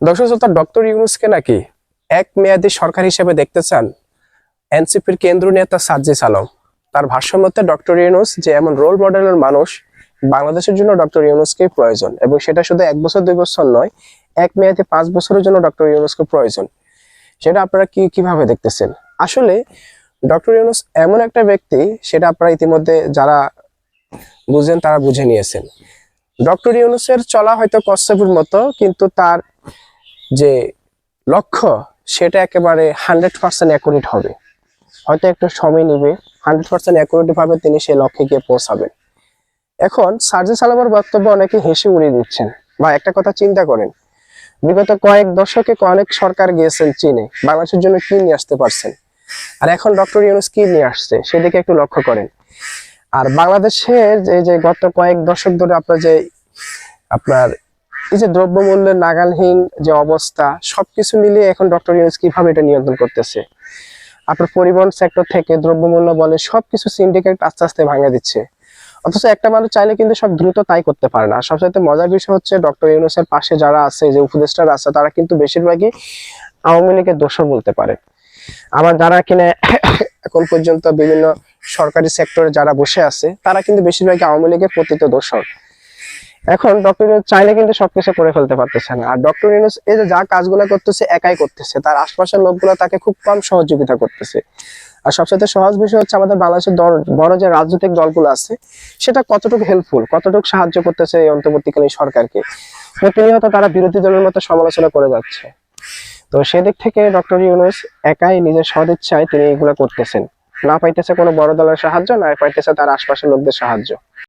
দর্শক শ্রোতা ডক্টর ইউনুসকে নাকি এক মেয়াদী সরকার হিসেবে দেখতে চান? এনসিপির কেন্দ্রীয় নেতা সাজ্জিস আলম। তার ভাষ্যমতে ডক্টর ইউনুস যে এমন রোল মডেলের মানুষ, বাংলাদেশের জন্য ডক্টর ইউনুসকে প্রয়োজন এবং সেটা শুধু এক বছর, দুই বছর নয়, এক মেয়াদে পাঁচ বছরের জন্য ডক্টর ইউনুসকে প্রয়োজন। সেটা আপনারা কি, কীভাবে দেখতেছেন? আসলে ডক্টর ইউনুস এমন একটা ব্যক্তি, সেটা আপনারা ইতিমধ্যে যারা বুঝেন তারা বুঝে নিয়েছেন। ডক্টর ইউনুসের চলা হয়তো কচ্ছপের মতো, কিন্তু তার যে লক্ষ্য, সেটা একেবারে হান্ড্রেড পার্সেন্ট অ্যাকুরেট হবে। হয়তো একটু সময় নেবে হান্ড্রেড পার্সেন্ট অ্যাকুরেট ভাবে তিনি সেই লক্ষ্যে গিয়ে পৌঁছাবেন। এখন সার্জি সালামার বক্তব্য অনেকে হেসে উড়িয়ে দিচ্ছেন। বা একটা কথা চিন্তা করেন। বিগত কয়েক দশকে অনেক সরকার গিয়েছেন চীনে, বাংলাদেশের জন্য কি নিয়ে আসতে পারছেন? আর এখন ডক্টর ইউনুস কি নিয়ে আসছে, সেদিকে একটু লক্ষ্য করেন। আর বাংলাদেশের যে যে গত কয়েক দশক ধরে আপনার যে, আপনার এই যে দ্রব্যমূল্যের নাগালহীন যে অবস্থা, সবকিছু মিলিয়ে এখন ডক্টর ইউনুস কীভাবে এটা নিয়ন্ত্রণ করতেছে? আপনার পরিবহন সেক্টর থেকে দ্রব্যমূল্য বলে সবকিছু সিন্ডিকেট আস্তে আস্তে ভাঙা দিচ্ছে। অথচ একটা মানুষ চাইলে কিন্তু সব দ্রুত তাই করতে পারে না। সবচাইতে মজার বিষয় হচ্ছে ডক্টর ইউনুসের পাশে যারা আছে, যে উপদেষ্টারা আছে, তারা কিন্তু বেশিরভাগই আওয়ামী লীগের দোষর বলতে পারে। আবার যারা কিনা এখন পর্যন্ত বিভিন্ন সরকারি সেক্টরে যারা বসে আছে, তারা কিন্তু বেশিরভাগই আওয়ামী লীগের পতিত দোষর। এখন ডক্টর ইউনুস চাইলে কিন্তু সবকিছু করে ফেলতে পারতেছে না। আর ডক্টর ইউনুস এই যে যা কাজগুলো করতেছে, একাই করতেছে। তার আশপাশের লোকগুলো তাকে খুব কম সহযোগিতা করতেছে। আর সবচেয়ে সহজ বিষয় হচ্ছে আমাদের বাংলাদেশের বড় যে রাজনৈতিক দলগুলো আছে, সেটা কতটুকু হেল্পফুল কতটুকু সাহায্য করতেছে এই অন্তর্বর্তীকালীন সরকারকে? প্রতিনিয়ত তারা বিরোধী দলের মতো সমালোচনা করে যাচ্ছে। তো সেদিক থেকে ডক্টর ইউনুস একাই নিজের সদিচ্ছায় তিনি এগুলো করতেছেন। না পাইতেছে কোনো বড় দলের সাহায্য, না পাইতেছে তার আশপাশের লোকদের সাহায্য।